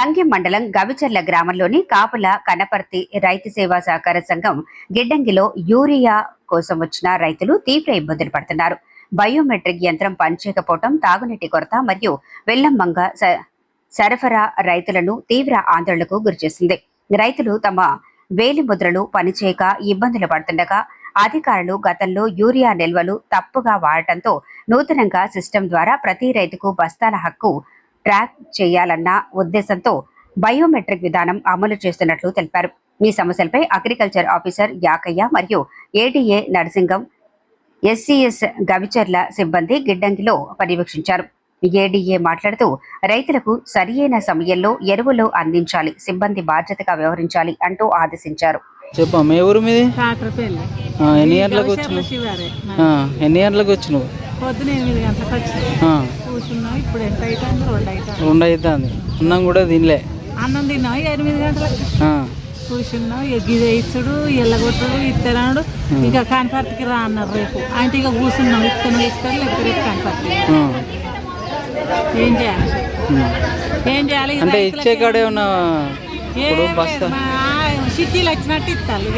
సంఘం మండలం గవిచర్ల గ్రామంలోని కాపుల కనపర్తి రైతు సేవా సహకార సంఘం గిడ్డంగిలో యూరియా కోసం వచ్చిన రైతులు తీవ్ర ఇబ్బందులు పడుతున్నారు. బయోమెట్రిక్ యంత్రం పనిచేయకపోవటం తాగునీటి కొరత మరియు వెల్లంబంగ సరఫరా రైతులను తీవ్ర ఆందోళనకు గురిచేసింది రైతులు తమ వేలి ముద్రలు పనిచేయక ఇబ్బందులు పడుతుండగా అధికారులు గతంలో యూరియా నిల్వలు తప్పుగా వాడటంతో నూతనంగా సిస్టమ్ ద్వారా ప్రతి రైతుకు బస్తాల హక్కు ట్రాక్ చేయాలన్న ఉద్దేశంతో బయోమెట్రిక్ విధానం అమలు చేస్తున్నట్లు తెలిపారు. ఈ సమస్యలపై అగ్రికల్చర్ ఆఫీసర్ యాకయ్య మరియు ఏడీఏ నరసింగం ఎస్సీఎస్ గవిచర్ల సిబ్బంది గిడ్డంగిలో పర్యవేక్షించారు. ఏడీఏ మాట్లాడుతూ రైతులకు సరియైన సమయంలో ఎరువులు అందించాలి సిబ్బంది బాధ్యతగా వ్యవహరించాలి అంటూ ఆదేశించారు. చెప్పమ్మా ఏ ఊరు మీది? ఎన్ని గంటలకు వచ్చినావు? ఎన్ని గంటలకు వచ్చినావు? పొద్దున ఎనిమిది గంటలకు వచ్చి కూర్చున్నాం. ఇప్పుడు ఎంత అవుతుంది రెండు అవుతుంది రెండు అవుతుంది అన్నం కూడా తినలే. అన్నం తిన్నాం. ఎనిమిది గంటలకు కూర్చున్నాం. గిద ఇచ్చుడు ఎల్లగొట్టుడు ఇత్తనాడు. ఇక కనపర్తికి రా అన్నారు రేపు. అంటే ఇక కూర్చున్నాం. ఇత్తనం ఇస్తారు లేకపోతే రేపు కనపర్తి. ఏం చేయాలి. ఏం చేయాలి? అంటే ఇచ్చే కాడే ఉన్న సిటీలు వచ్చినట్టు ఇస్తారు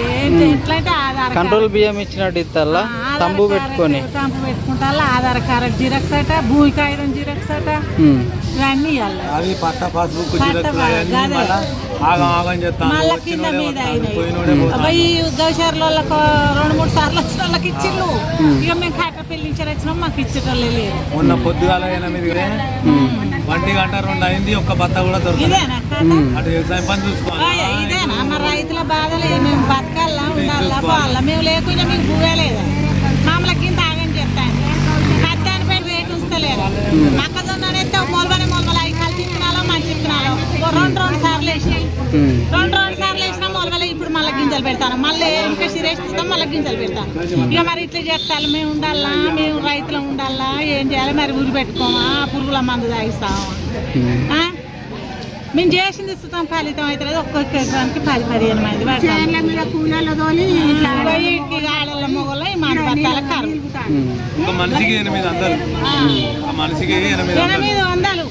ఎట్లా అంటే ఆధార్ కార్డు. కంట్రోల్ బియ్యం ఇచ్చినట్టు ఇస్తారా తంబు పెట్టుకొని. తంబు పెట్టుకుంటా ఆధార్ కార్డు జిరాక్స్ అట భూమి కాగితం జిరాక్స్ అట ఇవన్నీ ఇవ్వాలి అవి పట్ట పాస్బుక్. మళ్ళా కింద మీద. అబ్బాయి గౌషార్ల వాళ్ళకు రెండు మూడు సార్లు వచ్చిన వాళ్ళకి ఇచ్చిళ్ళు. ఇక మేము కాకరపల్లి నుంచి వచ్చినాం మాకు ఇచ్చేటోళ్ళే మొన్న పొద్దుగాల ఎనిమిది బండి గంట రెండు అయింది ఒక్క బత్త కూడా దొరకదు? అటు వ్యవసాయం పని చూసుకోవాలి. మా రైతుల బాధలు మేము బతకాలా ఉండాలా పోవాలా మేము లేకుండా మీకు భూవే లేదా? మామూలు కింద ఆగని చెప్తాను పత్తానిపై రేటు ఉంచలేదు? మొక్కజొన్న అయితే మొలబడి మొలబల అవి కలిసి ఇత్తనాలో మంచి ఇత్తనాలో రెండు రెండు సార్లు వేసినాయి రెండు రెండు సార్లు వేసినా మొలబల ఇప్పుడు మళ్ళీ గింజలు పెడతాను. మళ్ళీ ఇంకా సిరేస్తాం మళ్ళీ గింజలు పెడతాను. ఇక మరి ఇట్లా చెప్తాను మేము ఉండాలా మేము రైతులం ఉండాలా ఏం చేయాలి? మరి ఊరి పెట్టుకోమా? పురుగుల మందు తాగిస్తామా? మేము చేసింది ఇస్తాం ఫలితం అయితే లేదు ఒక్కొక్క ఎకరానికి పది పదిహేను మంది వీటికి ఆడల మొగల ఈ మాట బత్తాల కరువు ఉమ్. ఒక మనిషికి ఎనిమిది వందలు మనిషికి ఎనిమిది వందలు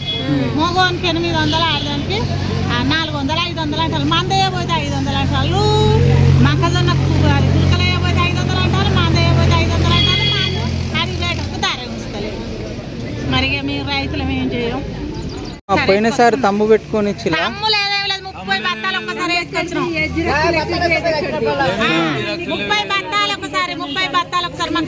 మగవానికి ఎనిమిది వందలు ఆడదానికి ఆ, నాలుగు వందలు ఐదు వందలు అంటారు మందయ్య పోతే ఐదు వందలు అంటారు మొక్కజొన్న పోయినసారి తమ్ము పెట్టుకొని ఇచ్చిలా ముప్పై బత్తాలు వేసుకొచ్చినాం. ఆ, ముప్పై బత్తాలు ఒకసారి ముప్పై బత్తాలు ఒకసారి మా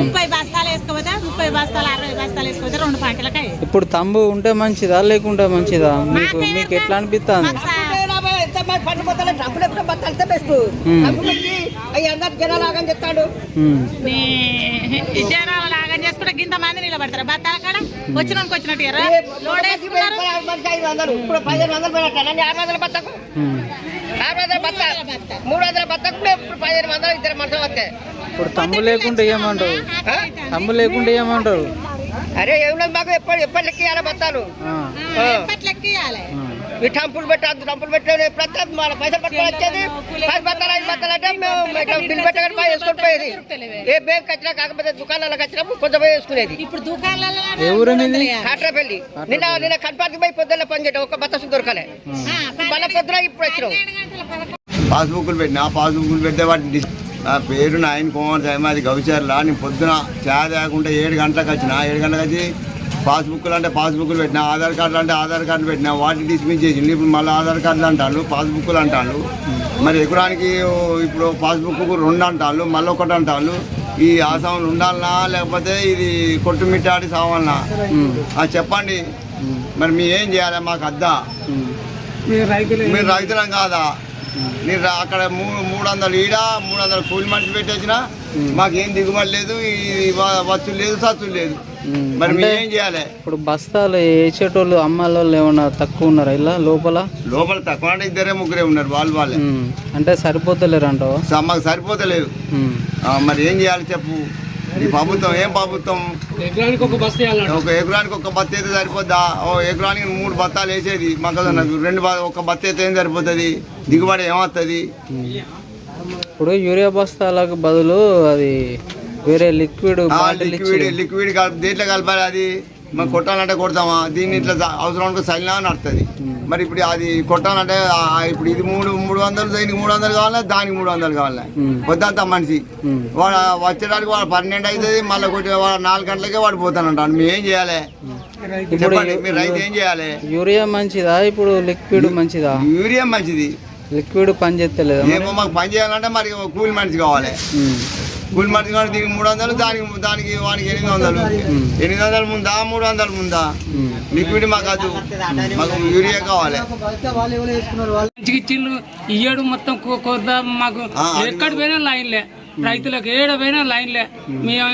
ముప్పై బస్తాలు వేసుకోపోతే ముప్పై బస్తాలు అరవై బస్తాలు రెండు పంటలకు ఇప్పుడు తంబు ఉంటే మంచిదా లేకుంటే మంచిదా? మీకు మీకు ఎట్లా అనిపిస్తుంది ఎప్పుడు బెస్ట్. అవి అందరు జనాలు ఆగని చెప్తాడు జనాలు లాగా చేసుకుంటే గింత మంది నిలబడతారు. బత్తాల కాడ వచ్చినోనికి వచ్చినట్టు ఎర్ర లోడ్ వేసుకున్నారు? ఐదు వందలు. ఇప్పుడు పదిహేను వందలు పెడతాను ఆరు వందల బత్తకు. ఆరు వందల బత్త. మూడు వందల బత్తకు ఇప్పుడు పదిహేను వందలు ఇద్దరు మనుషులు వస్తాయి ఇప్పుడు తమ్ము లేకుంటే ఏమంటారు తమ్ము లేకుంటే ఏమంటారు అరే ఏమన్నా మాకు ఎప్పుడు ఎప్పటి లెక్క ఇవ్వాలి బత్తాలు? ఎక్కియాలి ఆ. ఈ టంపులు పెట్టి అంత టంపులు పెట్టి ప్రతి మన పైసలు పట్టుకొని వచ్చేది. పది బత్తాలు ఐదు బత్తాలు అంటే మేము ఇట్లా బిల్ పెట్టగానే బాగా వేసుకొని పోయేది. ఏ బ్యాంక్ వచ్చినా కాకపోతే దుకాణాలకు వచ్చినప్పుడు కొంచెం పోయి వేసుకునేది. ఇప్పుడు కాట్రపల్లి. నిన్న నిన్న కనపడికి పోయి పొద్దున్న పని చేయటం ఒక్క బత్త దొరకలే. మళ్ళీ పొద్దున ఇప్పుడు వచ్చినావు పాస్బుక్లు పెట్టిన పాస్బుక్లు పెడితే వాటి డిస్ నా పేరు నాయన కుమార్ సాయి మాది గవిచర్ల. నేను పొద్దున తాగకుండా ఏడు గంటలకు వచ్చిన. ఏడు గంటలకు వచ్చి పాస్బుక్లు అంటే పాస్బుక్లు పెట్టిన ఆధార్ కార్డులు అంటే ఆధార్ కార్డు పెట్టిన వాటిని డిస్మిస్ చేసి ఇప్పుడు మళ్ళీ ఆధార్ కార్డులు అంటారు పాస్బుక్లు అంటారు మరి ఎకరానికి ఇప్పుడు పాస్బుక్ రెండు అంటారు మళ్ళీ ఒకటి అంటారు ఈ ఆసాములు ఉండాలనా? లేకపోతే ఇది కొట్టుమిట్టాడి సావాలనా చెప్పండి. మరి మీ ఏం చేయాలి? మాకు అద్దా. మీరు రైతులం కాదా? మీరు అక్కడ మూడు మూడు వందలు ఈడ మూడు వందలు కూలి మనిషి పెట్టేసిన మాకేం దిగుబడి లేదు ఈ వచ్చు లేదు సచ్చు లేదు. మరి ఏం చేయాలి? ఇప్పుడు బస్తాలు వేసేటోళ్ళు అమ్మాలోళ్ళు ఏమన్నా తక్కువ ఉన్నారా ఇలా లోపల? లోపల తక్కువ అంటే ఇద్దరే ముగ్గురే ఉన్నారు వాళ్ళు వాళ్ళే. అంటే సరిపోతలేరు అంటావా స- మాకు సరిపోతలేదు. ఆ, మరి ఏం చేయాలి చెప్పు? ఈ ప్రభుత్వం ఏం ప్రభుత్వం? ఎకరానికి ఒక బస్తా ఒక ఎకరానికి ఒక బత్త అయితే సరిపోద్దా? ఓ ఎకరానికి మూడు బత్తాలు వేసేది. మాకు రెండు బ- ఒక బత్త అయితే ఏం సరిపోతుంది? దిగుబడి ఏమవుతుంది ఇప్పుడు యూరియా బస్తాలకు బదులు అది వేరే లిక్విడ్ లిక్విడ్ లిక్విడ్ కలుపు దేంట్లో కలపాలి అది? మరి కొట్టాలంటే కొడతామా? దీన్ని ఇట్లా అవసరం అనుకో సైనా నడుతుంది మరి ఇప్పుడు అది కొట్టాలంటే ఇప్పుడు ఇది మూడు మూడు వందలు దీనికి మూడు వందలు కావాలి? దానికి మూడు వందలు కావాలి? ఉమ్. పొద్దంతా మనిషి. ఉమ్. వాడు వచ్చేటానికి వాడు పన్నెండు అవుతుంది మళ్ళీ కొట్టి వాడు నాలుగు గంటలకే వాడు పోతానంటాడు. మేము ఏం చేయాలి? ఇప్పుడు చెప్పండి మీరు రైతు ఏం చేయాలి? యూరియా మంచిదా? ఇప్పుడు లిక్విడ్ మంచిదా? యూరియా మంచిది. లిక్విడ్ పని చేస్తలేదా? ఏమో మాకు పని చేయాలంటే మరి కూలి మనిషి కావాలి. మనిషి కావాలి దీనికి మూడు వందలు దానికి దానికి వానికి ఎనిమిది వందలు. ఎనిమిది వందలు ముందా మూడు వందలు ముందా. లిక్విడ్ మాకు అది. మాకు యూరియా కావాలి. ఇచ్చిండ్రు ఇయ్యడు మొత్తం కో- కొరత మాకు ఎక్కడ పోయినా లైన్లే. రైతులకు ఏడ పోయినా లైన్లే. మేము.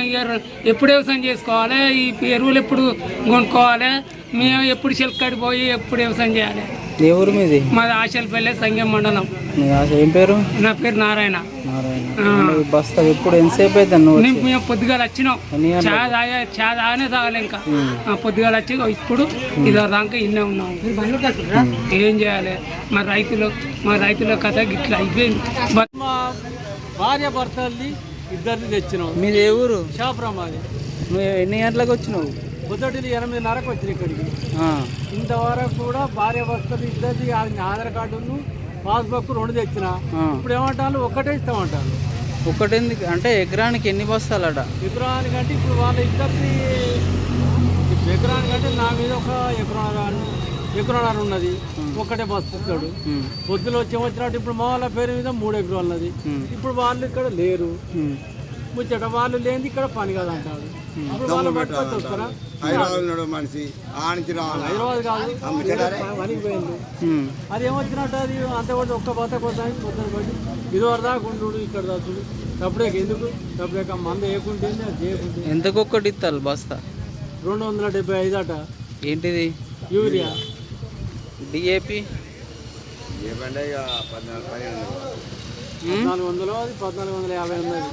ఎప్పుడు వ్యవసాయం చేసుకోవాలి ఈ ఎరువులు ఎప్పుడు కొనుక్కోవాలి మేము ఎప్పుడు చెలక్కడి పోయి ఎప్పుడు వ్యవసాయం చేయాలి. ఏ ఊరు మీది? మాది ఆశలపల్లె సంగం మండలం. మీ ఆశ ఏం పేరు? నా పేరు నారాయణ. బస్తా ఎప్పుడు ఎంతసేపు వచ్చి? మేము పొద్దుగాల వచ్చినాం. ఎన్ని గంటలకు? చా తాగా చా తాగానే తాగలే ఇంకా. పొద్దుగాల వచ్చి ఇప్పుడు ఇది దాకా ఇన్నే ఉన్నాం. ఏం చేయాలి? మా రైతులు మా రైతుల కథ గిట్లా అయిపోయింది. భార్య భర్తల్ని ఇద్దరిని తెచ్చినాం. మీది ఏ ఊరు? షాపురం అది నువ్వు ఎన్ని గంటలకు వచ్చినావు? పొద్దుటిది ఎనిమిదిన్నరకు వచ్చిన ఇక్కడికి. ఇంతవరకు కూడా భార్య భర్తలు ఇద్దరిది ఆధార్ కార్డును పాస్బుక్ రెండు తెచ్చిన. ఇప్పుడు ఏమంటారు? ఒక్కటే ఇస్తామంటారు. ఒకటెందుకు? అంటే ఎకరానికి ఎన్ని బస్తాలట? ఎకరానికంటే ఇప్పుడు వాళ్ళ ఇద్దరిది ఇప్పుడు ఎకరానికంటే నా మీద ఒక ఎకరా ఎకరాన్నర ఉన్నది. ఒక్కటే బస్ ఇస్తాడు. ఉమ్. పొద్దులో వచ్చి వచ్చినట్టు ఇప్పుడు మా వాళ్ళ పేరు మీద మూడు ఎకరాలు ఉన్నది. ఇప్పుడు వాళ్ళు ఇక్కడ లేరు. ముచ్చట వాళ్ళు లేని ఇక్కడ పని కాదు హైదరాబాద్ ఉన్నాడు మనిషి రావాలి హైదరాబాద్ కాదు. అది ఏమొచ్చినట్టు అది అంత కూడా ఒక్క బత కోసం పొద్దున పడి ఇది వరదా గుండు ఇక్కడ దాచుడు డబ్బులేక ఎందుకు? డబ్బులేక మంద అది చేయకుంటే ఎంతకు ఒక్కటి ఇస్తారు బస్తా? రెండు వందల డెబ్బై ఐదు అట. ఏంటిది? యూరియా. డిఏపి? పద్నాలుగు వందలు అది పద్నాలుగు వందల యాభై ఉన్నది